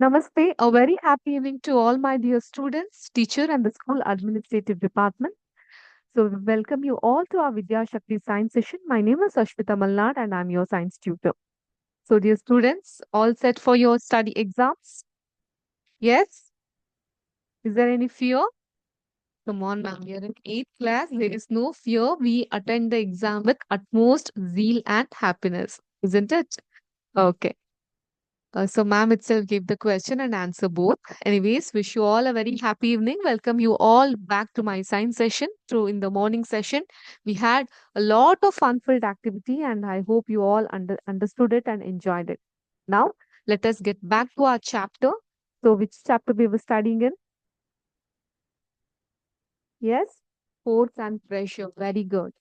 Namaste. A very happy evening to all my dear students, teacher, and the school administrative department. So, we welcome you all to our Vidya Shakti science session. My name is Ashwita Malnad, and I'm your science tutor. So, dear students, all set for your study exams? Yes? Is there any fear? Come on, ma'am. We are in eighth class. There is no fear. We attend the exam with utmost zeal and happiness, isn't it? Okay. Uh, so, ma'am itself gave the question and answer both. Anyways, wish you all a very happy evening. Welcome you all back to my science session. So, in the morning session, we had a lot of fun-filled activity, and I hope you all under understood it and enjoyed it. Now, let us get back to our chapter. So, which chapter we were studying in? Yes, force and pressure. Very good.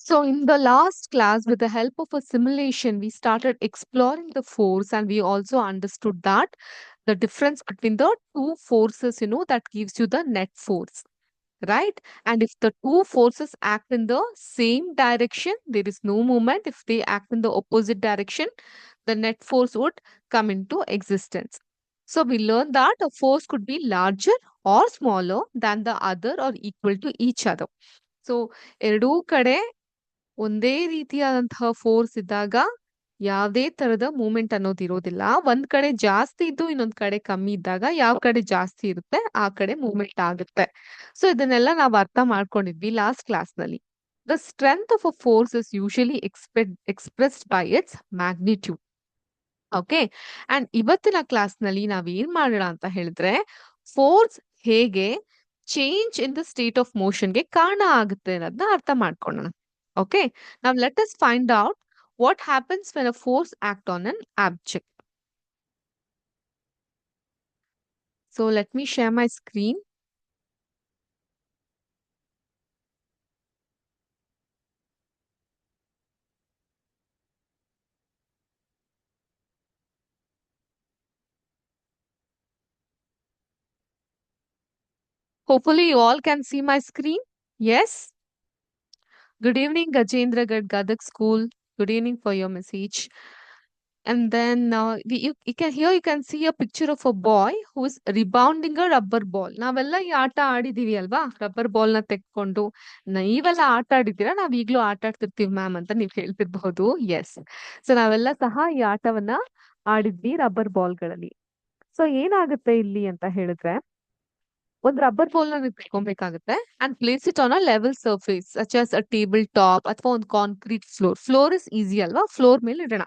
So, in the last class, with the help of a simulation, we started exploring the force and we also understood that the difference between the two forces, you know, that gives you the net force, right? And if the two forces act in the same direction, there is no movement. If they act in the opposite direction, the net force would come into existence. So, we learned that a force could be larger or smaller than the other or equal to each other. So ಎರಡೂ ಕಡೆ ಒಂದೇ ರೀತಿಯಾದಂತಹ force ಇದ್ದಾಗ ಯಾವುದೇ ತರದ moment ಅನ್ನೋದು ಇರೋದಿಲ್ಲ. ಒಂದ್ ಕಡೆ ಜಾಸ್ತಿ ಇದ್ದು ಇನ್ನೊಂದ್ ಕಡೆ ಕಮ್ಮಿ ಇದ್ದಾಗ ಯಾವ ಕಡೆ ಜಾಸ್ತಿ ಇರುತ್ತೆ, ಆ ಕಡೆ ಮೂಮೆಂಟ್ ಆಗುತ್ತೆ. ಸೊ ಇದನ್ನೆಲ್ಲ ನಾವು ಅರ್ಥ ಮಾಡ್ಕೊಂಡಿದ್ವಿ ಲಾಸ್ಟ್ ಕ್ಲಾಸ್ನಲ್ಲಿ. The strength of a force is usually expect expressed by its magnitude okay and ಇವತ್ತಿನ ಕ್ಲಾಸ್ನಲ್ಲಿ ನಾವ್ ಏನ್ ಮಾಡೋಣ ಅಂತ ಹೇಳಿದ್ರೆ ಫೋರ್ಸ್ ಹೇಗೆ change in the state of ಮೋಷನ್ಗೆ ಕಾರಣ ಆಗುತ್ತೆ ಅನ್ನೋದನ್ನ ಅರ್ಥ ಮಾಡ್ಕೊಳ್ಳೋಣ. Okay, now let us find out what happens when a force act on an object. So let me share my screen. Hopefully you all can see my screen. Yes? Good evening, Gajendra Gad Gadak School. Good evening for your message. And then uh, we, you, you can here you can see a picture of a boy who is rebounding a rubber ball. ನಾವೆಲ್ಲ ಈ ಆಟ ಆಡಿದೀವಿ ಅಲ್ವಾ rubber ಬಾಲ್ನ ತೆಕ್ಕೊಂಡು ನೀವೆಲ್ಲ ಆಟ ಆಡಿದ್ದೀರಾ ನಾವ್ ಈಗ್ಲೂ ಆಟ ಆಡ್ತಿರ್ತೀವಿ ಮ್ಯಾಮ್ ಅಂತ ನೀವ್ ಹೇಳ್ತಿರ್ಬಹುದು ಎಸ್ ಸೊ ನಾವೆಲ್ಲ ಸಹ ಈ ಆಟವನ್ನ ಆಡಿದ್ವಿ ರಬ್ಬರ್ ಬಾಲ್ಗಳಲ್ಲಿ ಸೊ ಏನಾಗುತ್ತೆ ಇಲ್ಲಿ ಅಂತ ಹೇಳಿದ್ರೆ ಒಂದ್ ರಬ್ಬರ್ ಬಾಲ್ನ ನೀವು ತಗೊಬೇಕಾಗುತ್ತೆ and place it on a level surface such as a table top ಅಥವಾ ಒಂದು concrete floor floor is easy ಅಲ್ವಾ? ಫ್ಲೋರ್ ಮೇಲೆ ಇಡೋಣ.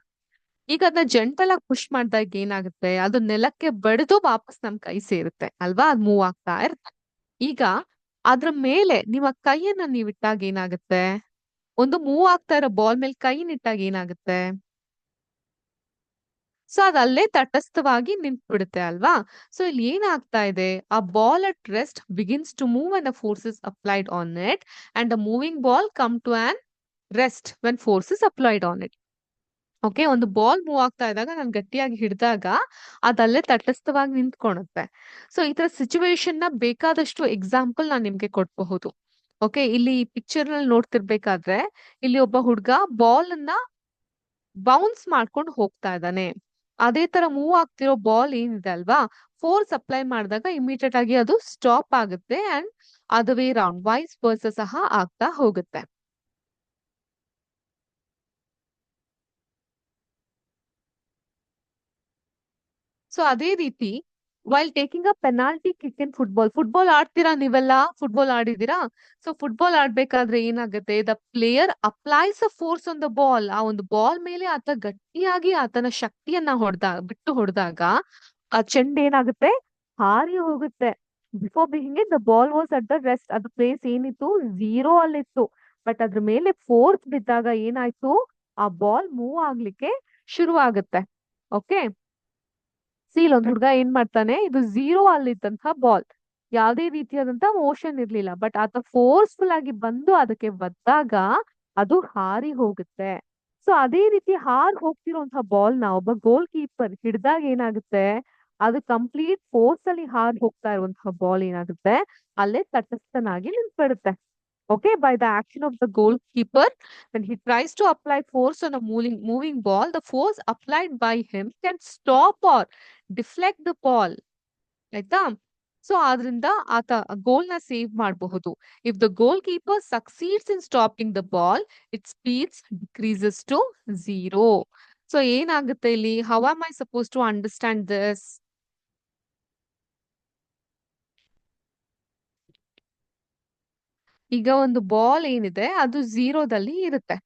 ಈಗ ಅದನ್ನ ಜಂಟಲ್ ಆಗಿ ಪುಷ್ ಮಾಡಿದಾಗ ಏನಾಗುತ್ತೆ? ಅದು ನೆಲಕ್ಕೆ ಬಡಿದು ವಾಪಸ್ ನಮ್ ಕೈ ಸೇರುತ್ತೆ ಅಲ್ವಾ? ಅದ್ ಮೂವ್ ಆಗ್ತಾ ಇರುತ್ತೆ. ಈಗ ಅದ್ರ ಮೇಲೆ ನಿಮ್ಮ ಕೈಯನ್ನ ನೀವ್ ಇಟ್ಟಾಗ ಏನಾಗುತ್ತೆ? ಒಂದು ಮೂವ್ ಆಗ್ತಾ ಇರೋ ಬಾಲ್ ಮೇಲೆ ಕೈ ನಿಟ್ಟಾಗ ಏನಾಗುತ್ತೆ? ಸೊ ಅದಲ್ಲೇ ತಟಸ್ಥವಾಗಿ ನಿಂತ್ಬಿಡುತ್ತೆ ಅಲ್ವಾ? ಸೊ ಇಲ್ಲಿ ಏನಾಗ್ತಾ ಇದೆ? ಆ ball at rest begins to move and the forces applied on it and a moving ball come to on rest when forces applied on it okay ಒಂದು ಬಾಲ್ ಮೂವ್ ಆಗ್ತಾ ಇದ್ದಾಗ ನಾನು ಗಟ್ಟಿಯಾಗಿ ಹಿಡಿದಾಗ ಅದಲ್ಲೇ ತಟಸ್ಥವಾಗಿ ನಿಂತ್ಕೊಳುತ್ತೆ. ಸೊ ಈ ತರ ಸಿಚುವೇಶನ್ನ ಬೇಕಾದಷ್ಟು ಎಕ್ಸಾಂಪಲ್ ನಾನು ನಿಮ್ಗೆ ಕೊಡಬಹುದು. ಓಕೆ ಇಲ್ಲಿ ಪಿಕ್ಚರ್ನಲ್ಲಿ ನೋಡ್ತಿರ್ಬೇಕಾದ್ರೆ ಇಲ್ಲಿ ಒಬ್ಬ ಹುಡ್ಗ ಬಾಲ್ ಅನ್ನ ಬೌನ್ಸ್ ಮಾಡ್ಕೊಂಡು ಹೋಗ್ತಾ ಇದ್ದಾನೆ. ಅದೇ ತರ ಮೂವ್ ಆಗ್ತಿರೋ ಬಾಲ್ ಏನಿದೆ ಅಲ್ವಾ? ಫೋರ್ಸ್ ಅಪ್ಲೈ ಮಾಡಿದಾಗ ಇಮಿಡಿಯೇಟ್ ಆಗಿ ಅದು ಸ್ಟಾಪ್ ಆಗುತ್ತೆ ಅಂಡ್ ಅದುವೇ ರೌಂಡ್ ವೈಸ್ ವರ್ಸ ಸಹ ಆಗ್ತಾ ಹೋಗುತ್ತೆ. ಸೊ ಅದೇ ರೀತಿ while taking a penalty kick in football football ಆಡ್ತೀರಾ ನೀವೆಲ್ಲ? ಫುಟ್ಬಾಲ್ ಆಡಿದೀರಾ ಸೊ ಫುಟ್ಬಾಲ್ ಆಡ್ಬೇಕಾದ್ರೆ ಏನಾಗುತ್ತೆ? The player applies a force on the ball ಆ ಒಂದು ಬಾಲ್ ಮೇಲೆ ಆತ ಗಟ್ಟಿಯಾಗಿ ಆತನ ಶಕ್ತಿಯನ್ನ ಹೊಡೆದಾಗ ಬಿಟ್ಟು ಹೊಡೆದಾಗ ಆ ಚೆಂಡ್ ಏನಾಗುತ್ತೆ? ಹಾರಿ ಹೋಗುತ್ತೆ. Before beginning the ball was at the rest ಅದು ಪ್ಲೇಸ್ ಏನಿತ್ತು? ಝೀರೋ ಅಲ್ಲಿತ್ತು. ಬಟ್ ಅದ್ರ ಮೇಲೆ ಫೋರ್ಸ್ ಬಿದ್ದಾಗ ಏನಾಯ್ತು? ಆ ಬಾಲ್ ಮೂವ್ ಆಗ್ಲಿಕ್ಕೆ ಶುರು ಆಗುತ್ತೆ ಓಕೆ ಸೀಲ್ ಒಂದ್ ಹುಡ್ಗ ಏನ್ ಮಾಡ್ತಾನೆ ಇದು ಝೀರೋ ಅಲ್ಲಿದ್ದಂತಹ ಬಾಲ್ ಯಾವ್ದೇ ರೀತಿಯಾದಂತಹ ಮೋಷನ್ ಇರ್ಲಿಲ್ಲ. ಬಟ್ ಆತ ಫೋರ್ಸ್ಫುಲ್ ಆಗಿ ಬಂದು ಅದಕ್ಕೆ ಬದ್ದಾಗ ಅದು ಹಾರಿ ಹೋಗುತ್ತೆ. ಸೊ ಅದೇ ರೀತಿ ಹಾರ್ ಹೋಗ್ತಿರುವಂತಹ ಬಾಲ್ನ ಒಬ್ಬ ಗೋಲ್ ಕೀಪರ್ ಹಿಡ್ದಾಗ ಏನಾಗುತ್ತೆ? ಅದು ಕಂಪ್ಲೀಟ್ ಫೋರ್ಸ್ ಅಲ್ಲಿ ಹಾರ್ ಹೋಗ್ತಾ ಇರುವಂತಹ ಬಾಲ್ ಏನಾಗುತ್ತೆ? ಅಲ್ಲೇ ತಟಸ್ಥನಾಗಿ ನಿಂತ್ಬಿಡುತ್ತೆ. okay by the action of the goalkeeper when he tries to apply force on a moving moving ball the force applied by him can stop or deflect the ball ಆಯ್ತಾ so ಆದ್ರಿಂದ ಆತ ಗೋಲ್ ನ save ಮಾಡಬಹುದು if the goal keeper succeeds in stopping the ball it speeds decreases to zero so ಏನಾಗುತ್ತೆ ಇಲ್ಲಿ how am I supposed to understand this ಈಗ ಒಂದು ball ಏನಿದೆ, ಅದು ಝೀರೋದಲ್ಲಿ ಇರುತ್ತೆ.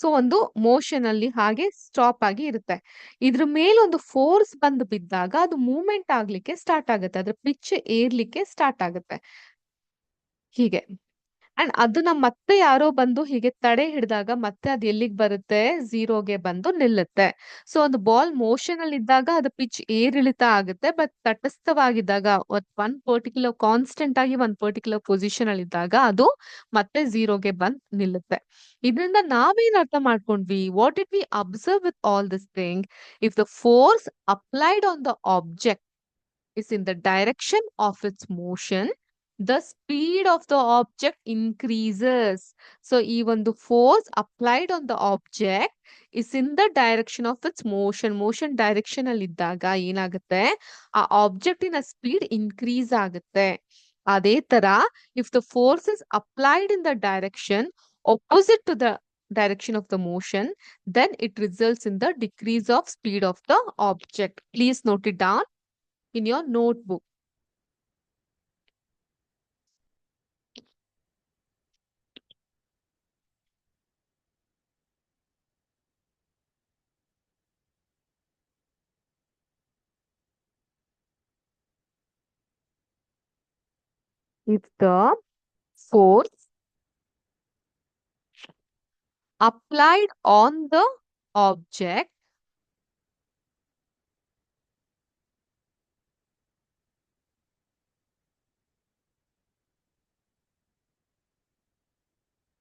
ಸೊ ಒಂದು ಮೋಷನ್ ಅಲ್ಲಿ ಹಾಗೆ ಸ್ಟಾಪ್ ಆಗಿ ಇರುತ್ತೆ. ಇದ್ರ ಮೇಲೆ ಒಂದು ಫೋರ್ಸ್ ಬಂದು ಬಿದ್ದಾಗ ಅದು ಮೂವ್ಮೆಂಟ್ ಆಗ್ಲಿಕ್ಕೆ ಸ್ಟಾರ್ಟ್ ಆಗುತ್ತೆ. ಅದ್ರ ಪಿಚ್ ಏರ್ಲಿಕ್ಕೆ ಸ್ಟಾರ್ಟ್ ಆಗುತ್ತೆ. ಹೀಗೆ. ಅಂಡ್ ಅದನ್ನ ಮತ್ತೆ ಯಾರೋ ಬಂದು ಹೀಗೆ ತಡೆ ಹಿಡಿದಾಗ ಮತ್ತೆ ಅದು ಎಲ್ಲಿಗೆ ಬರುತ್ತೆ? ಝೀರೋಗೆ ಬಂದು ನಿಲ್ಲುತ್ತೆ. ಸೊ ಒಂದು ಬಾಲ್ ಮೋಷನ್ ಅಲ್ಲಿ ಇದ್ದಾಗ ಅದು ಪಿಚ್ ಏರಿಳಿತ ಆಗುತ್ತೆ ಬಟ್ ತಟಸ್ಥವಾಗಿದ್ದಾಗ ಒನ್ ಪರ್ಟಿಕ್ಯುಲರ್ ಕಾನ್ಸ್ಟೆಂಟ್ ಆಗಿ ಒಂದ್ ಪರ್ಟಿಕ್ಯುಲರ್ ಪೊಸಿಷನ್ ಅಲ್ಲಿ ಇದ್ದಾಗ ಅದು ಮತ್ತೆ ಝೀರೋಗೆ ಬಂದ್ ನಿಲ್ಲುತ್ತೆ. ಇದರಿಂದ ನಾವೇನ್ ಅರ್ಥ ಮಾಡ್ಕೊಂಡ್ವಿ? What it we observe with all this thing if the force applied on the object is in the direction of its motion, the speed of the object increases. So, even the force applied on the object is in the direction of its motion. Motion direction ಅಲ್ಲಿದ್ದಾಗ ಏನಾಗುತ್ತೆ ಆ object ಇನ speed increase ಆಗುತ್ತೆ ಅದೇ ತರ if the force is applied in the direction opposite to the direction of the motion, then it results in the decrease of speed of the object. Please note it down in your notebook. If the force applied on the object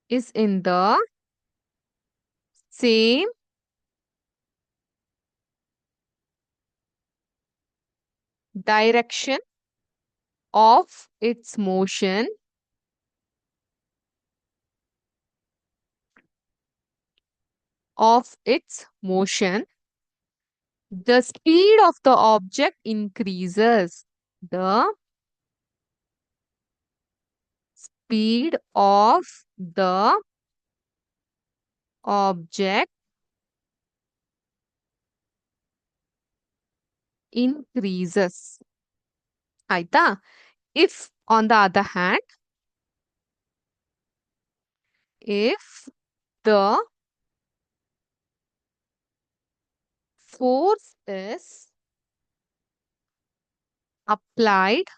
is in the same direction of its motion. Of its motion. The speed of the object increases. The speed of the object increases ಆಯ್ತಾ if on the other hand if the force is applied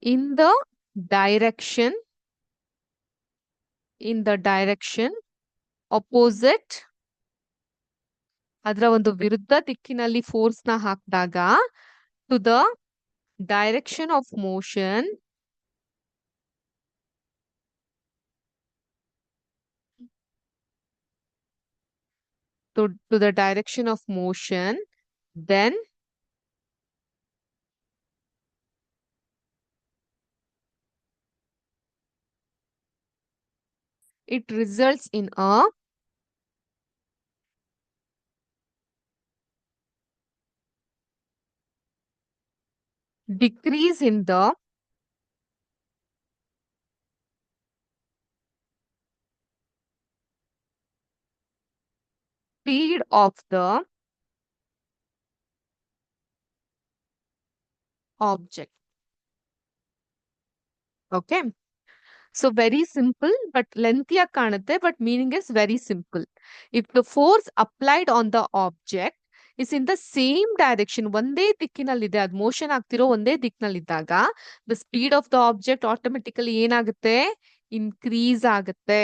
in the direction in the direction opposite ಅದರ ಒಂದು ವಿರುದ್ಧ ದಿಕ್ಕಿನಲ್ಲಿ force ನ ಹಾಕಿದಾಗ to the direction of motion to, to the direction of motion, then it results in a decrease in the speed of the object. Okay. So very simple, but lengthy kanate, but meaning is very simple. If the force applied on the object is in the same direction ಒಂದೇ ದಿಕ್ಕಿನಲ್ಲಿದೆ, ಅದು motion ಆಗ್ತಿರೋ ಒಂದೇ ದಿಕ್ಕಿನಲ್ಲಿದ್ದಾಗ, the speed of the object automatically ಏನಾಗುತ್ತೆ? Increase ಆಗುತ್ತೆ.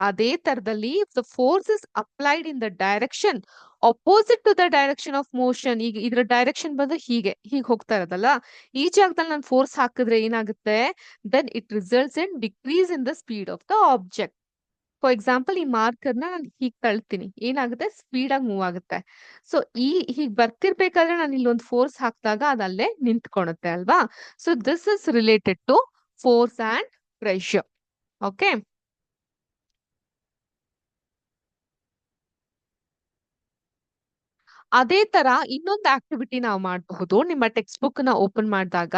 ಅದೇ ತರದಲ್ಲಿ the force is applied in the direction opposite to the direction of motion ಈಗ ಇದ್ರ ಡೈರೆಕ್ಷನ್ ಬಂದು ಹೀಗೆ ಹೀಗೆ ಹೋಗ್ತಾ ಇರೋದಲ್ಲ? ಈ ಜಾಗದಲ್ಲಿ ನಾನು ಫೋರ್ಸ್ ಹಾಕಿದ್ರೆ ಏನಾಗುತ್ತೆ? Then it results in decrease in the speed of the object for example ಈ ಮಾರ್ಕರ್ನ ನಾನು ಹೀಗ್ ತಳ್ತೀನಿ. ಏನಾಗುತ್ತೆ? ಸ್ಪೀಡ್ ಆಗಿ ಮೂವ್ ಆಗುತ್ತೆ. ಸೊ ಈ ಹೀಗ್ ಬರ್ತಿರ್ಬೇಕಾದ್ರೆ ನಾನು ಇಲ್ಲೊಂದು ಫೋರ್ಸ್ ಹಾಕಿದಾಗ ಅದಲ್ಲೇ ನಿಂತ್ಕೊಳುತ್ತೆ ಅಲ್ವಾ? So this is related to force and pressure okay ಅದೇ ತರ ಇನ್ನೊಂದು ಆಕ್ಟಿವಿಟಿ ನಾವು ಮಾಡಬಹುದು ನಿಮ್ಮ ಟೆಕ್ಸ್ಟ್ ಬುಕ್ ನ ಓಪನ್ ಮಾಡಿದಾಗ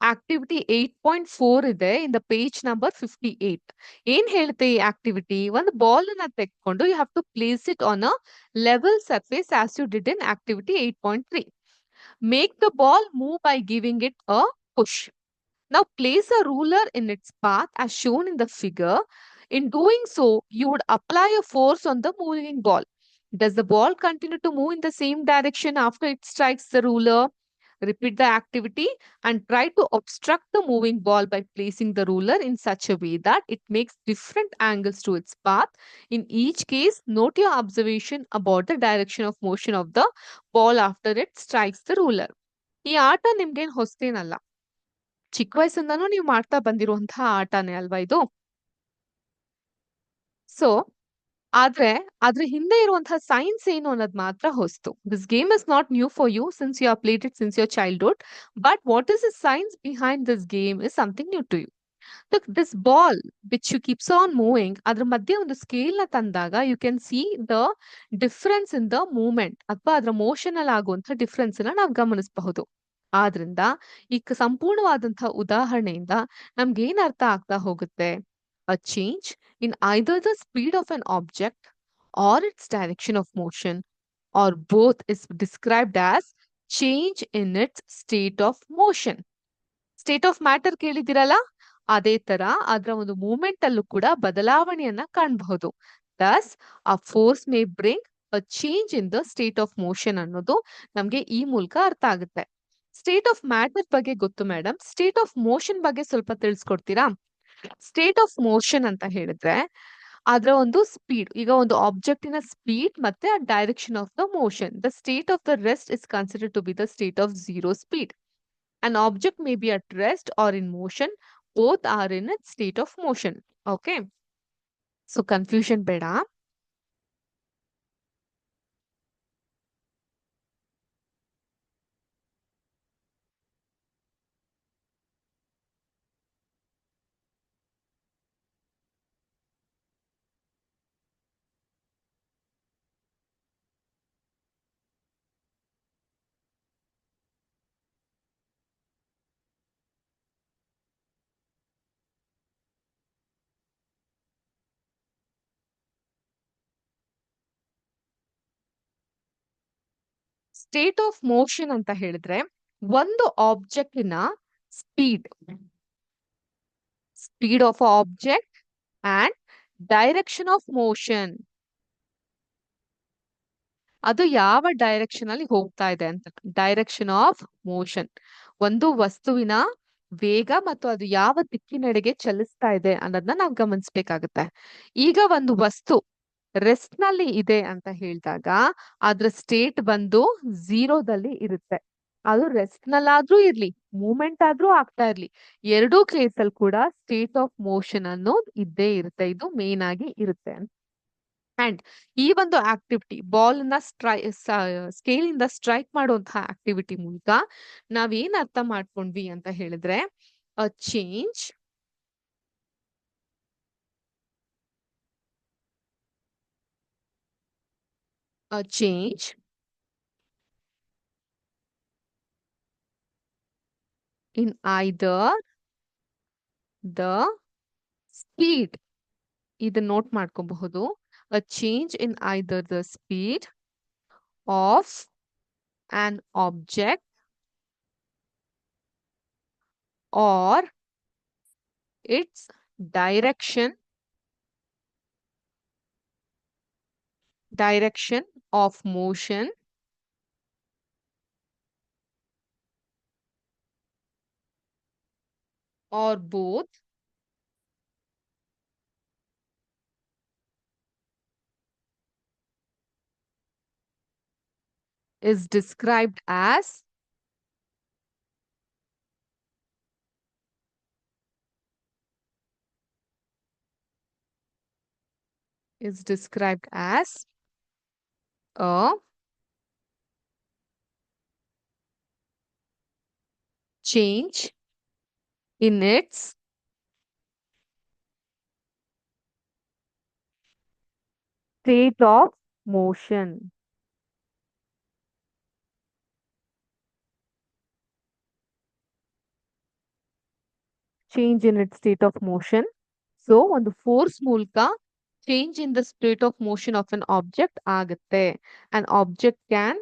ಆಕ್ಟಿವಿಟಿ ಏಟ್ ಪಾಯಿಂಟ್ ಫೋರ್ ಇದೆ in the page number fifty eight ಏನ್ ಹೇಳುತ್ತೆ ಈ ಆಕ್ಟಿವಿಟಿ ಒಂದು ಬಾಲ್ ಅನ್ನ ತೆಗೆದುಕೊಂಡು you have to place it on a level surface as you did in activity eight point three make the ball move by giving it a push. Now place a ruler in its path as shown in the figure. In doing so, you would apply a force on the moving ball. Does the ball continue to move in the same direction after it strikes the ruler? Repeat the activity and try to obstruct the moving ball by placing the ruler in such a way that it makes different angles to its path. In each case, note your observation about the direction of motion of the ball after it strikes the ruler. ಈ ಆಟ ನಿಮ್ಗೇನ್ ಹೊಸ್ತೇನಲ್ಲ ಚಿಕ್ಕ ವಯಸ್ಸಿಂದನೂ ನೀವು ಮಾಡ್ತಾ ಬಂದಿರುವಂತಹ ಆಟನೇ ಅಲ್ವಾ ಇದು so ಆದ್ರೆ ಅದ್ರ ಹಿಂದೆ ಇರುವಂತಹ ಸೈನ್ಸ್ ಏನು ಅನ್ನೋದು ಮಾತ್ರ ಹೊಸ್ತು. This game is not new for you since you are it since your childhood but what is the science behind this game is something new to you look this ball which you keeps on moving ಅದ್ರ ಮಧ್ಯೆ ಒಂದು ಸ್ಕೇಲ್ನ ತಂದಾಗ you can see the difference in the movement ಅಥವಾ ಅದರ motion ಅಲ್ಲಿ ಆಗುವಂತಹ ಡಿಫ್ರೆನ್ಸ್ನ ನಾವು ಗಮನಿಸಬಹುದು. ಆದ್ರಿಂದ ಈ ಸಂಪೂರ್ಣವಾದಂತಹ ಉದಾಹರಣೆಯಿಂದ ನಮ್ಗೆ ಏನ್ ಅರ್ಥ ಆಗ್ತಾ ಹೋಗುತ್ತೆ? A change in either the speed of an object or its direction of motion, or both is described as change in its state of motion. State of matter ಕೇಳಿದಿರಲ್ಲ ಅದೇ ತರ ಅದರ ಒಂದು ಮೂಮೆಂಟ್ ಅಲ್ಲೂ ಕೂಡ ಬದಲಾವಣೆಯನ್ನ ಕಾಣಬಹುದು. ದಸ್ ಆ force may bring a change in the state of motion ಅನ್ನೋದು ನಮ್ಗೆ ಈ ಮೂಲಕ ಅರ್ಥ ಆಗುತ್ತೆ. ಸ್ಟೇಟ್ ಆಫ್ ಮ್ಯಾಟರ್ ಬಗ್ಗೆ ಗೊತ್ತು ಮೇಡಮ್ ಸ್ಟೇಟ್ ಆಫ್ ಮೋಷನ್ ಬಗ್ಗೆ ಸ್ವಲ್ಪ ತಿಳಿಸ್ಕೊಡ್ತೀರಾ? ಸ್ಟೇಟ್ ಆಫ್ ಮೋಷನ್ ಅಂತ ಹೇಳಿದ್ರೆ, ಅದರ ಒಂದು ಸ್ಪೀಡ್ ಈಗ ಒಂದು ಆಬ್ಜೆಕ್ಟಿನ ಸ್ಪೀಡ್ ಮತ್ತೆ direction of the motion the state of the rest is consider to be the state of zero speed an object may be at rest or in motion both or in state of motion okay so confusion ಬೇಡ. State of motion ಅಂತ ಹೇಳಿದ್ರೆ ಒಂದು ಆಬ್ಜೆಕ್ಟಿನ speed speed of object and direction of motion ಅದು ಯಾವ direction ಅಲ್ಲಿ ಹೋಗ್ತಾ ಇದೆ ಅಂತ. ಡೈರೆಕ್ಷನ್ ಆಫ್ ಮೋಷನ್ ಒಂದು ವಸ್ತುವಿನ ವೇಗ ಮತ್ತು ಅದು ಯಾವ ದಿಕ್ಕಿನೆಡೆಗೆ ಚಲಿಸ್ತಾ ಇದೆ ಅನ್ನೋದನ್ನ ನಾವು ಗಮನಿಸ್ಬೇಕಾಗತ್ತೆ. ಈಗ ಒಂದು ವಸ್ತು ರೆಸ್ಟ್ನಲ್ಲಿ ಇದೆ ಅಂತ ಹೇಳಿದಾಗ ಅದ್ರ ಸ್ಟೇಟ್ ಬಂದು ಝೀರೋದಲ್ಲಿ ಇರುತ್ತೆ. ಅದು ರೆಸ್ಟ್ ನಲ್ಲಾದ್ರೂ ಇರ್ಲಿ ಮೂಮೆಂಟ್ ಆದ್ರೂ ಆಗ್ತಾ ಇರ್ಲಿ, ಎರಡೂ ಕೇಸ್ ಅಲ್ಲಿ ಕೂಡ ಸ್ಟೇಟ್ ಆಫ್ ಮೋಷನ್ ಅನ್ನೋದು ಇದ್ದೇ ಇರುತ್ತೆ, ಇದು ಮೇನ್ ಆಗಿ ಇರುತ್ತೆ ಅಂಡ್ ಈ ಒಂದು ಆಕ್ಟಿವಿಟಿ ಬಾಲ್ನ ಸ್ಟ್ರೈ ಸ್ಕೇಲ್ ಇಂದ ಸ್ಟ್ರೈಕ್ ಮಾಡುವಂತಹ ಆಕ್ಟಿವಿಟಿ ಮೂಲಕ ನಾವೇನ್ ಅರ್ಥ ಮಾಡ್ಕೊಂಡ್ವಿ ಅಂತ ಹೇಳಿದ್ರೆ, ಅ, change a change in either the speed ಇದನ್ನ ನೋಟ್ ಮಾಡ್ಕೋಬಹುದು a change in either the speed of an object or its direction direction of motion. Or both. Is described as is described as a change in its state of motion. Change in its state of motion. So ಒಂದು force ಮೂಲಕ change in the state of motion of an object ಆಗುತ್ತೆ ಅನ್ object can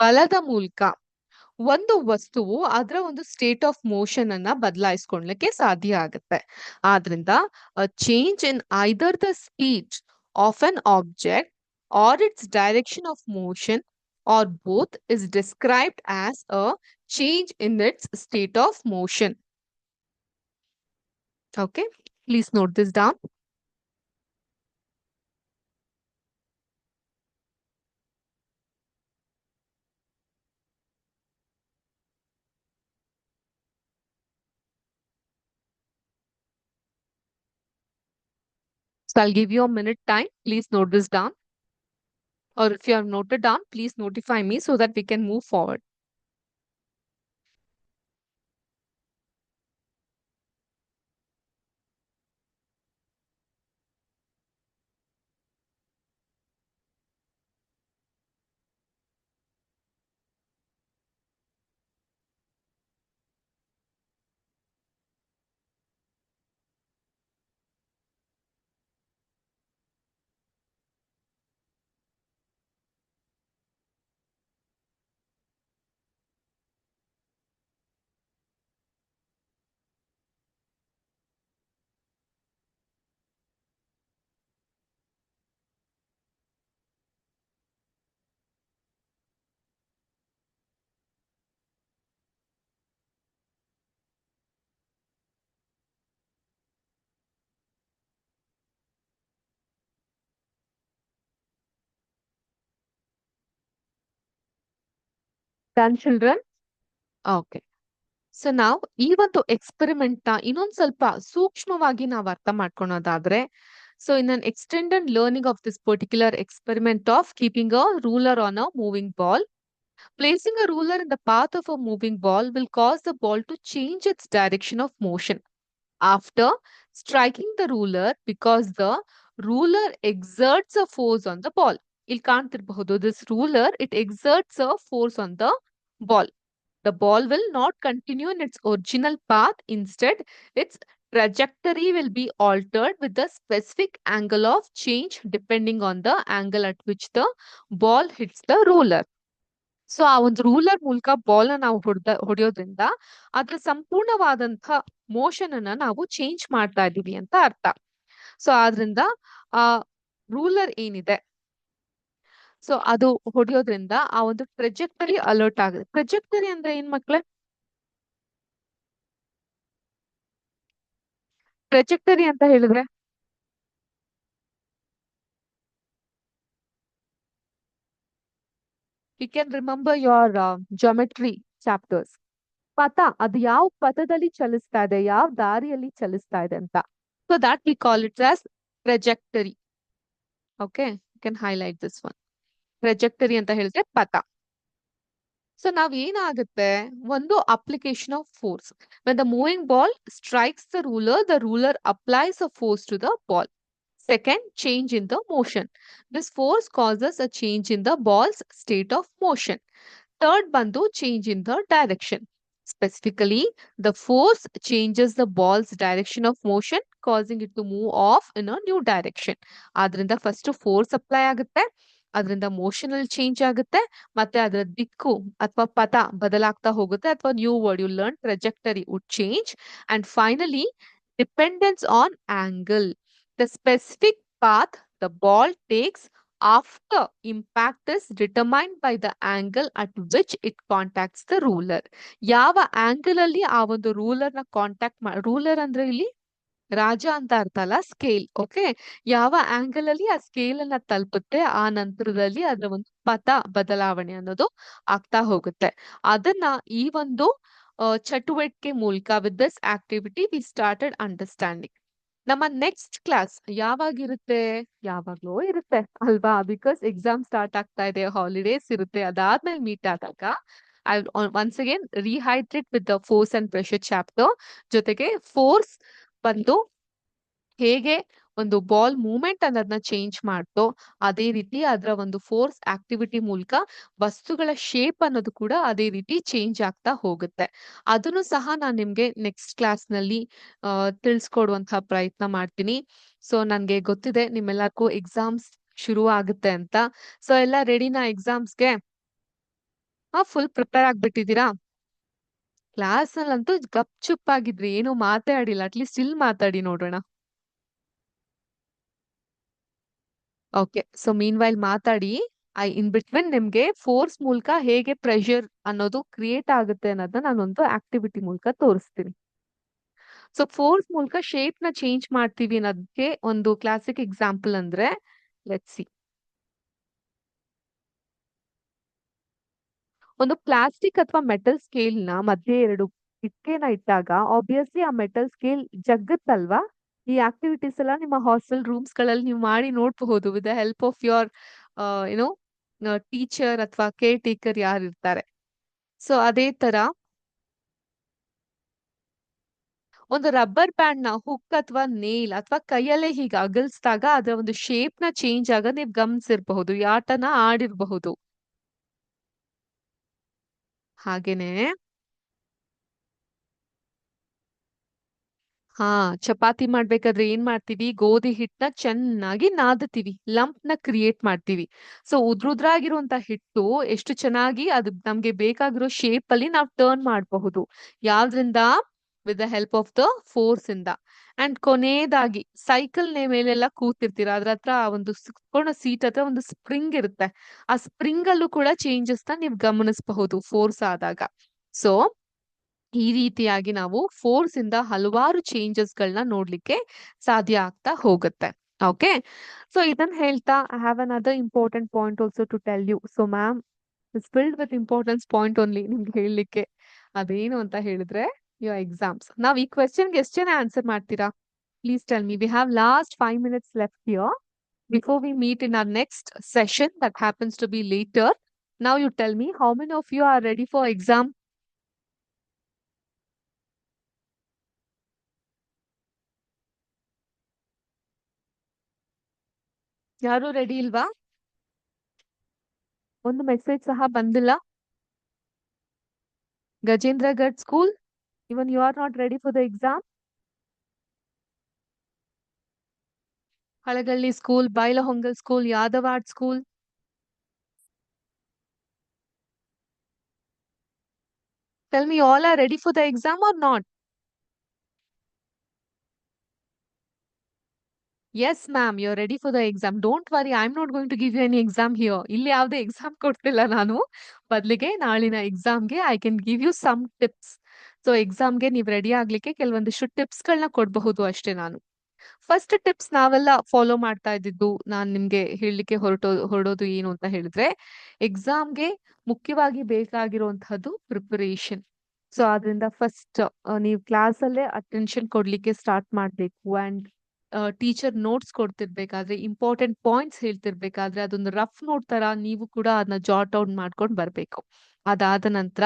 ಬಲದ ಮೂಲಕ ಒಂದು ವಸ್ತುವು ಅದರ ಒಂದು state of motion ಅನ್ನ ಬದಲಾಯಿಸ್ಕೊಳ್ಲಿಕ್ಕೆ ಸಾಧ್ಯ ಆಗುತ್ತೆ ಆದ್ರಿಂದ change in either the speed of an object or its direction of motion or both is described as a change in its state of motion okay please note this down So I'll give you a minute time. Please note this down. Or if you have noted down, please notify me so that we can move forward. Done, children? Okay so ನಾವು ಈ ಒಂದು experiment ನ ಇನ್ನೊಂದ್ ಸ್ವಲ್ಪ ಸೂಕ್ಷ್ಮವಾಗಿ ನಾವು ಅರ್ಥ ಮಾಡ್ಕೊಳೋದಾದ್ರೆ so in an extended learning of this particular experiment of keeping a ruler on a moving ball Placing a ruler in the path of a moving ball will cause the ball to change its direction of motion after striking the ruler because the ruler exerts a force on the ball. ಇಲ್ಕಾಣ್ತಿರ್ಬಹುದು this ruler it exerts a force on the ball the ball will not continue in its original path instead its trajectory will be altered with the specific angle of change depending on the angle at which the ball hits the ruler so ಆ ಒಂದು ruler ಮೂಲಕ ಬಾಲ್ನ ನಾವು ಹೊಡೆದ, ಹೊಡೆಯೋದ್ರಿಂದ ಅದರ ಸಂಪೂರ್ಣವಾದಂತಹ motion ಅನ್ನ ನಾವು change ಮಾಡ್ತಾ ಇದ್ದೀವಿ ಅಂತ ಅರ್ಥ. ಸೊ ಆದ್ರಿಂದ, ಆ ರೂಲರ್ ಏನಿದೆ? ಸೊ ಅದು ಹೊಡೆಯೋದ್ರಿಂದ ಆ ಒಂದು ಟ್ರೆಜೆಕ್ಟರಿ ಅಲರ್ಟ್ ಆಗುತ್ತೆ. ಟ್ರೆಜೆಕ್ಟರಿ ಅಂದ್ರೆ ಏನ್ ಮಕ್ಳೆ? ಟ್ರೆಜೆಕ್ಟರಿ ಅಂತ ಹೇಳಿದ್ರೆ? You can remember your geometry chapters ಪಥ, ಅದು ಯಾವ ಪಥದಲ್ಲಿ ಚಲಿಸ್ತಾ ಇದೆ, ಯಾವ ದಾರಿಯಲ್ಲಿ ಚಲಿಸ್ತಾ ಇದೆ ಅಂತ. So that we call it as trajectory okay you can highlight this one trajectory ಅಂತ ಹೇಳಿದ್ರೆ ಪಥ ಸೊ ನಾವ್ ಏನಾಗುತ್ತೆ ಒಂದು application of force when the moving ball strikes the ruler the ruler applies a force to the ball second change in the motion this force causes a change in the ball's state of motion third ಬಂದು change in the direction Specifically, the force changes the ball's direction of motion, causing it to move off in a new direction. ಆದ್ರಿಂದ first force apply ಆಗುತ್ತೆ ಅದರಿಂದ motion ಅಲ್ಲಿ change ಆಗುತ್ತೆ, ಮತ್ತೆ ಅದರ ದಿಕ್ಕು ಅಥವಾ ಪಥ ಬದಲಾಗ್ತಾ ಹೋಗುತ್ತೆ, ಅಥವಾ new word you learn trajectory would change and finally dependence on angle the specific path the ball takes after impact is determined by the angle at which it contacts the ruler ಯಾವ angle ಅಲ್ಲಿ ಆ ಒಂದು ರೂಲರ್ನ contact ruler ಅಂದ್ರೆ ಇಲ್ಲಿ ರಾಜ ಅಂತ ಅರ್ಥ ಅಲ್ಲ scale okay ಯಾವ ಆಂಗಲ್ ಅಲ್ಲಿ ಆ ಸ್ಕೇಲ್ ಅನ್ನ ತಲುಪುತ್ತೆ, ಆ ನಂತರದಲ್ಲಿ ಅದರ ಒಂದು ಪಥ ಬದಲಾವಣೆ ಅನ್ನೋದು ಆಗ್ತಾ ಹೋಗುತ್ತೆ. ಅದನ್ನ ಈ ಒಂದು ಚಟುವಟಿಕೆ ಮೂಲಕ with this activity we started understanding ನಮ್ಮ ನೆಕ್ಸ್ಟ್ ಕ್ಲಾಸ್ ಯಾವಾಗಿರುತ್ತೆ? ಯಾವಾಗ್ಲೋ ಇರುತ್ತೆ ಅಲ್ವಾ? ಬಿಕಾಸ್ ಎಕ್ಸಾಮ್ ಸ್ಟಾರ್ಟ್ ಆಗ್ತಾ ಇದೆ ಹಾಲಿಡೇಸ್ ಇರುತ್ತೆ. ಅದಾದ್ಮೇಲೆ ಮೀಟ್ ಆದಾಗ I once again rehydrate with the force and pressure chapter ಜೊತೆಗೆ ಫೋರ್ಸ್ ಬಂದು ಹೇಗೆ ಒಂದು ಬಾಲ್ ಮೂವ್ಮೆಂಟ್ ಅನ್ನೋದನ್ನ ಚೇಂಜ್ ಮಾಡ್ತೋ, ಅದೇ ರೀತಿ ಅದರ ಒಂದು ಫೋರ್ಸ್ ಆಕ್ಟಿವಿಟಿ ಮೂಲಕ ವಸ್ತುಗಳ ಶೇಪ್ ಅನ್ನೋದು ಕೂಡ ಅದೇ ರೀತಿ ಚೇಂಜ್ ಆಗ್ತಾ ಹೋಗುತ್ತೆ. ಅದನ್ನು ಸಹ ನಾನು ನಿಮ್ಗೆ ನೆಕ್ಸ್ಟ್ ಕ್ಲಾಸ್ನಲ್ಲಿ ತಿಳಿಸ್ಕೊಡುವಂತಹ ಪ್ರಯತ್ನ ಮಾಡ್ತೀನಿ. ಸೊ ನನ್ಗೆ ಗೊತ್ತಿದೆ ನಿಮ್ಮೆಲ್ಲರಿಗೂ ಎಕ್ಸಾಮ್ಸ್ ಶುರು ಆಗುತ್ತೆ ಅಂತ. ಸೊ ಎಲ್ಲ ರೆಡಿನಾ ಎಕ್ಸಾಮ್ಸ್ಗೆ ಫುಲ್ ಪ್ರಿಪೇರ್ ಆಗ್ಬಿಟ್ಟಿದ್ದೀರಾ? ಕ್ಲಾಸ್ ನಲ್ಲಂತೂ ಗಪ್ ಚುಪ್ ಆಗಿದ್ರಿ ಏನು ಮಾತಾಡಿಲ್ಲ. ಅಟ್ಲೀಸ್ಟ್ ಇಲ್ಲಿ ಮಾತಾಡಿ ನೋಡೋಣ. ಓಕೆ. ಸೊ ಮೀನ್ ವೈಲ್ ಮಾತಾಡಿ. ಐ, ಇನ್ ಬಿಟ್ವೀನ್ ನಿಮ್ಗೆ ಫೋರ್ಸ್ ಮೂಲಕ ಹೇಗೆ ಪ್ರೆಷರ್ ಅನ್ನೋದು ಕ್ರಿಯೇಟ್ ಆಗುತ್ತೆ ಅನ್ನೋದನ್ನ ನಾನೊಂದು ಆಕ್ಟಿವಿಟಿ ಮೂಲಕ ತೋರಿಸ್ತೀನಿ. ಸೊ, ಫೋರ್ಸ್ ಮೂಲಕ ಶೇಪ್ನ ಚೇಂಜ್ ಮಾಡ್ತೀವಿ ಅನ್ನೋದಕ್ಕೆ ಒಂದು ಕ್ಲಾಸಿಕ್ ಎಕ್ಸಾಂಪಲ್ ಅಂದ್ರೆ ಲೆಟ್ ಸಿ ಒಂದು ಪ್ಲಾಸ್ಟಿಕ್ ಅಥವಾ ಮೆಟಲ್ ಸ್ಕೇಲ್ನ ಮಧ್ಯೆ ಎರಡು ಇಟ್ಕೆನ ಇಟ್ಟಾಗ ಆಬ್ವಿಯಸ್ಲಿ ಆ ಮೆಟಲ್ ಸ್ಕೇಲ್ ಜಗ್ಗತ್ತಲ್ವಾ? ಈ ಆಕ್ಟಿವಿಟೀಸ್ ಎಲ್ಲ ನಿಮ್ಮ ಹಾಸ್ಟೆಲ್ ರೂಮ್ಸ್ಗಳಲ್ಲಿ ನೀವು ಮಾಡಿ ನೋಡಬಹುದು with the help of your ಏನೋ ಟೀಚರ್ ಅಥವಾ ಕೇರ್ ಟೇಕರ್ ಯಾರು ಇರ್ತಾರೆ. ಸೊ ಅದೇ ತರ ಒಂದು ರಬ್ಬರ್ ಬ್ಯಾಂಡ್ನ ಹುಕ್ ಅಥವಾ ನೇಲ್ ಅಥವಾ ಕೈಯಲ್ಲೇ ಹೀಗೆ ಅಗಲ್ಸ್ದಾಗ ಅದರ ಒಂದು ಶೇಪ್ನ ಚೇಂಜ್ ಆಗ ನೀವು ಗಮನಿಸಿರ್ಬಹುದು, ಈ ಆಟನ ಆಡಿರ್ಬಹುದು. ಹಾಗೇನೆ. ಹಾ, ಚಪಾತಿ ಮಾಡ್ಬೇಕಾದ್ರೆ ಏನ್ ಮಾಡ್ತೀವಿ? ಗೋಧಿ ಹಿಟ್ಟನ್ನ ಚೆನ್ನಾಗಿ ನಾದತೀವಿ. ಲಂಪ್ನ ಕ್ರಿಯೇಟ್ ಮಾಡ್ತೀವಿ. ಸೊ ಉದ್ರುದ್ರಾಗಿರುವಂತ ಹಿಟ್ಟು ಎಷ್ಟು ಚೆನ್ನಾಗಿ ಅದು ನಮ್ಗೆ ಬೇಕಾಗಿರೋ ಶೇಪ್ ಅಲ್ಲಿ ನಾವು ಟರ್ನ್ ಮಾಡಬಹುದು. ಯಾವ್ದ್ರಿಂದ? With the help of the force ಇಂದ. ಅಂಡ್ ಕೊನೆಯದಾಗಿ ಸೈಕಲ್ ಮೇಲೆಲ್ಲ ಕೂತಿರ್ತೀರ, ಅದ್ರ ಹತ್ರ ಒಂದು ಸುತ್ಕೊಳ್ಳೋ ಸೀಟ್ ಹತ್ರ ಒಂದು ಸ್ಪ್ರಿಂಗ್ ಇರುತ್ತೆ. ಆ ಸ್ಪ್ರಿಂಗ್ ಅಲ್ಲೂ ಕೂಡ ಚೇಂಜಸ್ನ ನೀವು ಗಮನಿಸಬಹುದು ಫೋರ್ಸ್ ಆದಾಗ. ಸೊ ಈ ರೀತಿಯಾಗಿ ನಾವು ಫೋರ್ಸ್ ಇಂದ ಹಲವಾರು ಚೇಂಜಸ್ ಗಳನ್ನ ನೋಡ್ಲಿಕ್ಕೆ ಸಾಧ್ಯ ಆಗ್ತಾ ಹೋಗುತ್ತೆ. ಓಕೆ ಸೊ ಇದನ್ನ ಹೇಳ್ತಾ I have another important point also to tell you so ma'am is filled with importance point only ನಿಮ್ಗೆ ಹೇಳಲಿಕ್ಕೆ. ಅದೇನು ಅಂತ ಹೇಳಿದ್ರೆ ಯುವರ್ ಎಕ್ಸಾಮ್ಸ್ ನಾವ್ ಈ ಕ್ವೆಶನ್ಗೆ ಎಷ್ಟು ಜನ ಆನ್ಸರ್ ಮಾಡ್ತೀರಾ please tell me we have last five minutes left here before we meet in our next session that happens to be later ನಾವ್ you tell me how many of you are ready for exam ಯಾರು ready ಇಲ್ವಾ ಒಂದು message ಸಹ ಬಂದಿಲ್ಲ Gajendra Garh school even you are not ready for the exam Halagalli school Bailhongal school Yadwad school tell me all are ready for the exam are not yes ma'am you are ready for the exam don't worry I am not going to give you any exam here ಇಲ್ಲಿ ಯಾವುದೇ exam ಕೊಡ್ತಿಲ್ಲ ನಾನು ಬದಲಿಗೆ ನಾಳಿನ ಎಕ್ಸಾಮ್ಗೆ I can give you some tips So ಎಕ್ಸಾಮ್ಗೆ ನೀವು ready ಆಗ್ಲಿಕ್ಕೆ ಕೆಲವೊಂದಿಷ್ಟು ಟಿಪ್ಸ್ ಗಳನ್ನ ಕೊಡಬಹುದು ಅಷ್ಟೇ ನಾನು. ಫಸ್ಟ್ ಟಿಪ್ಸ್ ನಾವೆಲ್ಲ ಫಾಲೋ ಮಾಡ್ತಾ ಇದ್ದಿದ್ದು ನಾನ್ ನಿಮ್ಗೆ ಹೇಳಲಿಕ್ಕೆ ಹೊರಟೋ, ಹೊರಡೋದು ಏನು ಅಂತ ಹೇಳಿದ್ರೆ ಎಕ್ಸಾಮ್ಗೆ ಮುಖ್ಯವಾಗಿ ಬೇಕಾಗಿರುವಂತಹದ್ದು ಪ್ರಿಪರೇಷನ್ ಸೊ ಆದ್ರಿಂದ ಫಸ್ಟ್ ನೀವು ಕ್ಲಾಸ್ ಅಲ್ಲೇ ಅಟೆನ್ಷನ್ ಕೊಡ್ಲಿಕ್ಕೆ ಸ್ಟಾರ್ಟ್ ಮಾಡ್ಬೇಕು ಅಂಡ್ ಟೀಚರ್ ನೋಟ್ಸ್ ಕೊಡ್ತಿರ್ಬೇಕಾದ್ರೆ ಇಂಪಾರ್ಟೆಂಟ್ ಪಾಯಿಂಟ್ಸ್ ಹೇಳ್ತಿರ್ಬೇಕಾದ್ರೆ ಅದೊಂದು ರಫ್ ನೋಟ್ ತರ ನೀವು ಕೂಡ ಅದನ್ನ ಜಾಟ್ ಔಟ್ ಮಾಡ್ಕೊಂಡು ಬರ್ಬೇಕು. ಅದಾದ ನಂತರ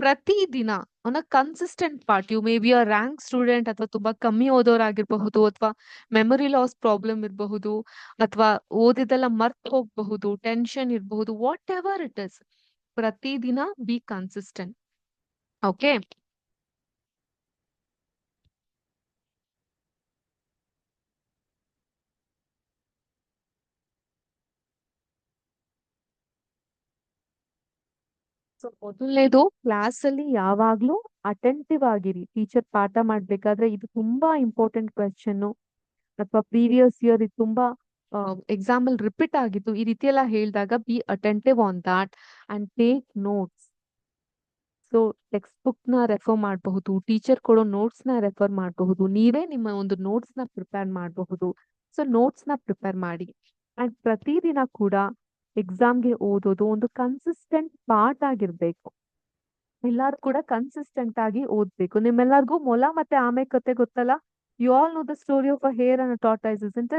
ಪ್ರತಿ ದಿನ on a consistent part you may be a rank student ಅಥವಾ ತುಂಬಾ ಕಮ್ಮಿ ಓದೋರಾಗಿರ್ಬಹುದು ಅಥವಾ ಮೆಮೊರಿ ಲಾಸ್ ಪ್ರಾಬ್ಲಮ್ ಇರಬಹುದು ಅಥವಾ ಓದಿದೆಲ್ಲ ಮರ್ತ್ ಹೋಗಬಹುದು ಟೆನ್ಷನ್ ಇರಬಹುದು ವಾಟ್ ಎವರ್ ಇಟ್ ಇಸ್ ಪ್ರತಿದಿನ ಬಿ ಕನ್ಸಿಸ್ಟೆಂಟ್ ಓಕೆ ಸೊ ಮೊದಲನೇದು ಕ್ಲಾಸ್ ಅಲ್ಲಿ ಯಾವಾಗ್ಲೂ ಅಟೆಂಟಿವ್ ಆಗಿರಿ. ಟೀಚರ್ ಪಾಠ ಮಾಡ್ಬೇಕಾದ್ರೆ ಇದು ತುಂಬಾ ಇಂಪಾರ್ಟೆಂಟ್ ಕ್ವೆಶನ್ ಅಥವಾ ಪ್ರೀವಿಯಸ್ ಇಯರ್ ಇದು ತುಂಬಾ ಎಕ್ಸಾಮ್ ಅಲ್ಲಿ ರಿಪೀಟ್ ಆಗಿತ್ತು. ಈ ರೀತಿ ಎಲ್ಲ ಹೇಳಿದಾಗ be attentive on that and take notes so text ಬುಕ್ನ ರೆಫರ್ ಮಾಡಬಹುದು ಟೀಚರ್ ಕೊಡೋ ನೋಟ್ಸ್ನ ರೆಫರ್ ಮಾಡಬಹುದು. ನೀವೇ ನಿಮ್ಮ ಒಂದು ನೋಟ್ಸ್ನ ಪ್ರಿಪೇರ್ ಮಾಡಬಹುದು. ಸೊ ನೋಟ್ಸ್ನ ಪ್ರಿಪೇರ್ ಮಾಡಿ. ಅಂಡ್ ಪ್ರತಿದಿನ ಕೂಡ ಎಕ್ಸಾಮ್ಗೆ ಓದೋದು ಒಂದು ಕನ್ಸಿಸ್ಟೆಂಟ್ ಪಾರ್ಟ್ ಆಗಿರ್ಬೇಕು. ಎಲ್ಲಾರು ಕೂಡ ಕನ್ಸಿಸ್ಟೆಂಟ್ ಆಗಿ ಓದ್ಬೇಕು. ನಿಮ್ಮೆಲ್ಲರಿಗೂ ಮೊಲ ಮತ್ತೆ ಆಮೆ ಕತೆ ಗೊತ್ತಲ್ಲ? You all know the story of a hare and tortoise isn't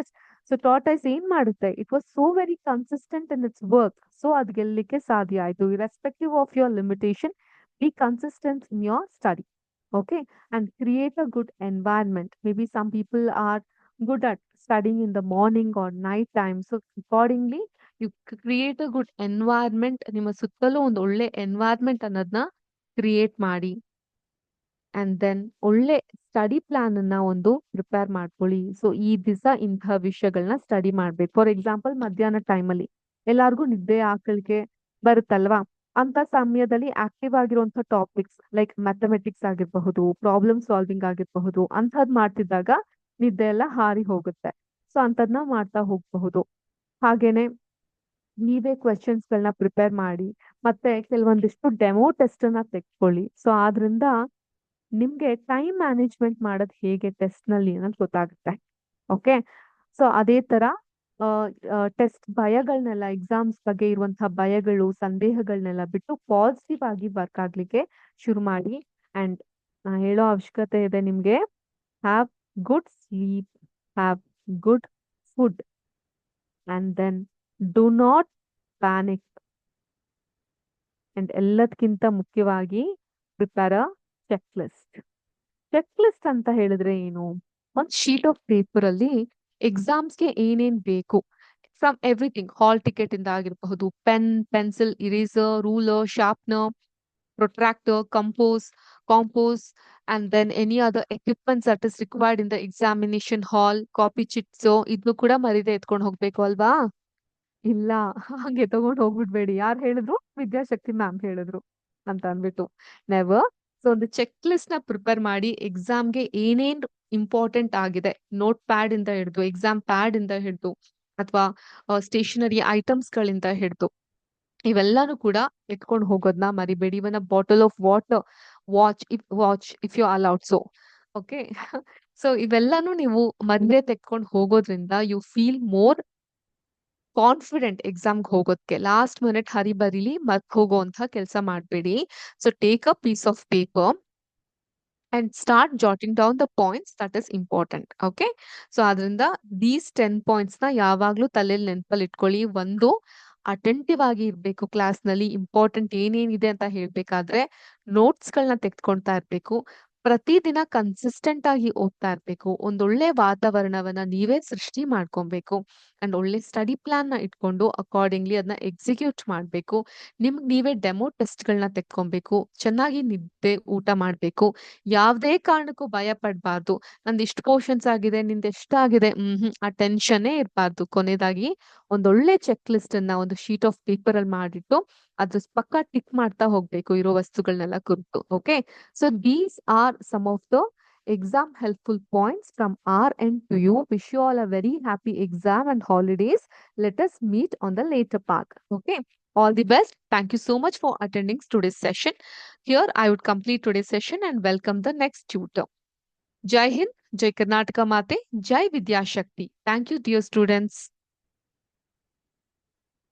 so tortoise ಏನ್ ಮಾಡುತ್ತೆ? It was so very consistent in its work so ಅದ್ ಗೆಲ್ಲಲಿಕ್ಕೆ ಸಾಧ್ಯ ಆಯ್ತು. Irrespective of your limitation be consistent in your study okay? And create a good environment. Maybe some people are good at studying in the morning or night time. So, accordingly you create a good environment ನಿಮ್ಮ ಸುತ್ತಲೂ ಒಂದು ಒಳ್ಳೆ environment ಅನ್ನೋದನ್ನ create ಮಾಡಿ. And then ಒಳ್ಳೆ study plan ಅನ್ನ ಒಂದು prepare ಮಾಡ್ಕೊಳ್ಳಿ. ಸೊ ಈ ದಿವಸ ಇಂತಹ ವಿಷಯಗಳನ್ನ ಸ್ಟಡಿ ಮಾಡ್ಬೇಕು. ಫಾರ್ ಎಕ್ಸಾಂಪಲ್ ಮಧ್ಯಾಹ್ನ ಟೈಮಲ್ಲಿ ಎಲ್ಲಾರ್ಗೂ ನಿದ್ದೆ ಆಕಳಿಕೆ ಬರುತ್ತಲ್ವಾ? ಅಂತ ಸಮಯದಲ್ಲಿ ಆಕ್ಟಿವ್ ಆಗಿರುವಂತ ಟಾಪಿಕ್ಸ್ ಲೈಕ್ ಮ್ಯಾಥಮೆಟಿಕ್ಸ್ ಆಗಿರಬಹುದು ಪ್ರಾಬ್ಲಮ್ ಸಾಲ್ವಿಂಗ್ ಆಗಿರಬಹುದು ಅಂತದ್ ಮಾಡ್ತಿದ್ದಾಗ ನಿದ್ದೆ ಎಲ್ಲ ಹಾರಿ ಹೋಗುತ್ತೆ. ಸೊ ಅಂತದ್ನ ಮಾಡ್ತಾ ಹೋಗಬಹುದು. ಹಾಗೇನೆ ನೀವೇ ಕ್ವೆಶನ್ಸ್ ಗಳನ್ನ ಪ್ರಿಪೇರ್ ಮಾಡಿ ಮತ್ತೆ ಕೆಲವೊಂದಿಷ್ಟು ಡೆಮೋ ಟೆಸ್ಟ್ ಅನ್ನ ತೆಗೆದುಕೊಳ್ಳಿ ಸೊ ಆದ್ರಿಂದ ನಿಮ್ಗೆ ಟೈಮ್ ಮ್ಯಾನೇಜ್ಮೆಂಟ್ ಮಾಡೋದು ಹೇಗೆ ಟೆಸ್ಟ್ನಲ್ಲಿ ಅನ್ನೋದು ಗೊತ್ತಾಗುತ್ತೆ. ಓಕೆ ಸೊ ಅದೇ ತರ ಟೆಸ್ಟ್ ಭಯಗಳನ್ನೆಲ್ಲ ಎಕ್ಸಾಮ್ಸ್ ಬಗ್ಗೆ ಇರುವಂತಹ ಭಯಗಳು ಸಂದೇಹಗಳನ್ನೆಲ್ಲ ಬಿಟ್ಟು ಪಾಸಿಟಿವ್ ಆಗಿ ವರ್ಕ್ ಆಗ್ಲಿಕ್ಕೆ ಶುರು ಮಾಡಿ. ಅಂಡ್ ನಾ ಹೇಳೋ ಅವಶ್ಯಕತೆ ಇದೆ ನಿಮ್ಗೆ. Have good sleep have good food and then do not panic and ಎಲ್ಲದಕ್ಕಿಂತ ಮುಖ್ಯವಾಗಿ ಪ್ರಿಪೇರ್ ಅ ಚೆಕ್ ಲಿಸ್ಟ್ ಅಂತ ಹೇಳಿದ್ರೆ ಏನು? ಒಂದ್ ಶೀಟ್ ಆಫ್ ಪೇಪರ್ ಅಲ್ಲಿ ಎಕ್ಸಾಮ್ಸ್ಗೆ ಏನೇನ್ ಬೇಕು? ಫ್ರಮ್ ಎವ್ರಿಥಿಂಗ್ ಹಾಲ್ ಟಿಕೆಟ್ ಇಂದ ಆಗಿರಬಹುದು pen pencil eraser ruler sharpener protractor compass compass and then any other equipments that is required in the examination hall copy chits ಇದನ್ನು ಕೂಡ ಮರಿದೆ ಎತ್ಕೊಂಡು ಹೋಗ್ಬೇಕು ಅಲ್ವಾ? ಇಲ್ಲ, ಹಂಗೆ ತಗೊಂಡ್ ಹೋಗ್ಬಿಡ್ಬೇಡಿ. ಯಾರ್ ಹೇಳಿದ್ರು? ವಿದ್ಯಾಶಕ್ತಿ ಮ್ಯಾಮ್ ಹೇಳಿದ್ರು ಅಂತ ಅಂದ್ಬಿಟ್ಟು. ನೆವರ್ ಸೊ ಒಂದು ಚೆಕ್ ಲಿಸ್ಟ್ನ ಪ್ರಿಪೇರ್ ಮಾಡಿ ಎಕ್ಸಾಮ್ಗೆ ಏನೇನ್ ಇಂಪಾರ್ಟೆಂಟ್ ಆಗಿದೆ. ನೋಟ್ ಪ್ಯಾಡ್ ಇಂದ ಹಿಡಿದು ಎಕ್ಸಾಮ್ ಪ್ಯಾಡ್ ಇಂದ ಹಿಡಿದು, ಅಥವಾ ಸ್ಟೇಷನರಿ ಐಟಮ್ಸ್ ಗಳಿಂದ ಹಿಡಿದು, ಇವೆಲ್ಲಾನು ಕೂಡ ಎತ್ಕೊಂಡು ಹೋಗೋದನ್ನ ಮರಿಬೇಡಿ. Even bottle of water watch if watch if you allowed so okay so ಇವೆಲ್ಲಾನು ನೀವು ಮದ್ವೆ ತೆಕ್ಕೊಂಡು ಹೋಗೋದ್ರಿಂದ ಯು ಫೀಲ್ ಮೋರ್ ಕಾನ್ಫಿಡೆಂಟ್ ಎಕ್ಸಾಮ್ಗೆ ಹೋಗೋದಕ್ಕೆ ಲಾಸ್ಟ್ ಮಿನಿಟ್ ಹರಿಬರಿಲಿ ಹೋಗೋ ಅಂತ ಕೆಲಸ ಮಾಡಬೇಡಿ. So take a piece of paper and start jotting down the points that is important okay so ಅದರಿಂದ ದೀಸ್ ಟೆನ್ ಪಾಯಿಂಟ್ಸ್ನ ಯಾವಾಗ್ಲೂ ತಲೆಯಲ್ಲಿ ನೆನಪಲ್ಲಿ ಇಟ್ಕೊಳ್ಳಿ. ಒಂದು ಅಟೆಂಟಿವ್ ಆಗಿ ಇರ್ಬೇಕು ಕ್ಲಾಸ್ನಲ್ಲಿ. ಇಂಪಾರ್ಟೆಂಟ್ ಏನೇನಿದೆ ಅಂತ ಹೇಳ್ಬೇಕಾದ್ರೆ ನೋಟ್ಸ್ ಗಳನ್ನ ತೆಗೆದುಕೊಳ್ತಾ ಇರ್ಬೇಕು. ಪ್ರತಿದಿನ ಕನ್ಸಿಸ್ಟೆಂಟ್ ಆಗಿ ಓದ್ತಾ ಇರ್ಬೇಕು. ಒಂದೊಳ್ಳೆ ವಾತಾವರಣವನ್ನ ನೀವೇ ಸೃಷ್ಟಿ ಮಾಡ್ಕೊಬೇಕು. ಅಂಡ್ ಒಳ್ಳೆ ಸ್ಟಡಿ ಪ್ಲಾನ್ನ ಇಟ್ಕೊಂಡು ಅಕಾರ್ಡಿಂಗ್ಲಿ ಅದನ್ನ ಎಕ್ಸಿಕ್ಯೂಟ್ ಮಾಡ್ಬೇಕು. ನಿಮ್ಗೆ ನೀವೇ ಡೆಮೋ ಟೆಸ್ಟ್ ಗಳನ್ನ ತೆಕ್ಕೊಬೇಕು. ಚೆನ್ನಾಗಿ ನಿದ್ದೆ ಊಟ ಮಾಡ್ಬೇಕು. ಯಾವ್ದೇ ಕಾರಣಕ್ಕೂ ಭಯ ಪಡ್ಬಾರ್ದು. ನಂದು ಇಷ್ಟು ಪೋರ್ಷನ್ಸ್ ಆಗಿದೆ, ನಿಂದ ಎಷ್ಟಾಗಿದೆ ಹ್ಮ್ ಹ್ಮ್ ಆ ಟೆನ್ಷನ್ನೇ ಇರ್ಬಾರ್ದು. ಕೊನೆಯದಾಗಿ ಒಂದೊಳ್ಳೆ ಚೆಕ್ ಲಿಸ್ಟ್ ಅನ್ನ ಒಂದು ಶೀಟ್ ಆಫ್ ಪೇಪರ್ ಅಲ್ಲಿ ಮಾಡಿಟ್ಟು ಅದ್ರ ಪಕ್ಕ ಟಿಕ್ ಮಾಡ್ತಾ ಹೋಗ್ಬೇಕು ಇರೋ ವಸ್ತುಗಳನ್ನೆಲ್ಲ ಕುರಿತು okay so these are some of the exam helpful points from our end to you. Wish you all a very happy exam and holidays. Let us meet on the later part. Okay. All the best. Thank you so much for attending today's session. Here I would complete today's session and welcome the next tutor. Jai Hind, Jai Karnataka Mate, Jai Vidya Shakti. Thank you, dear students.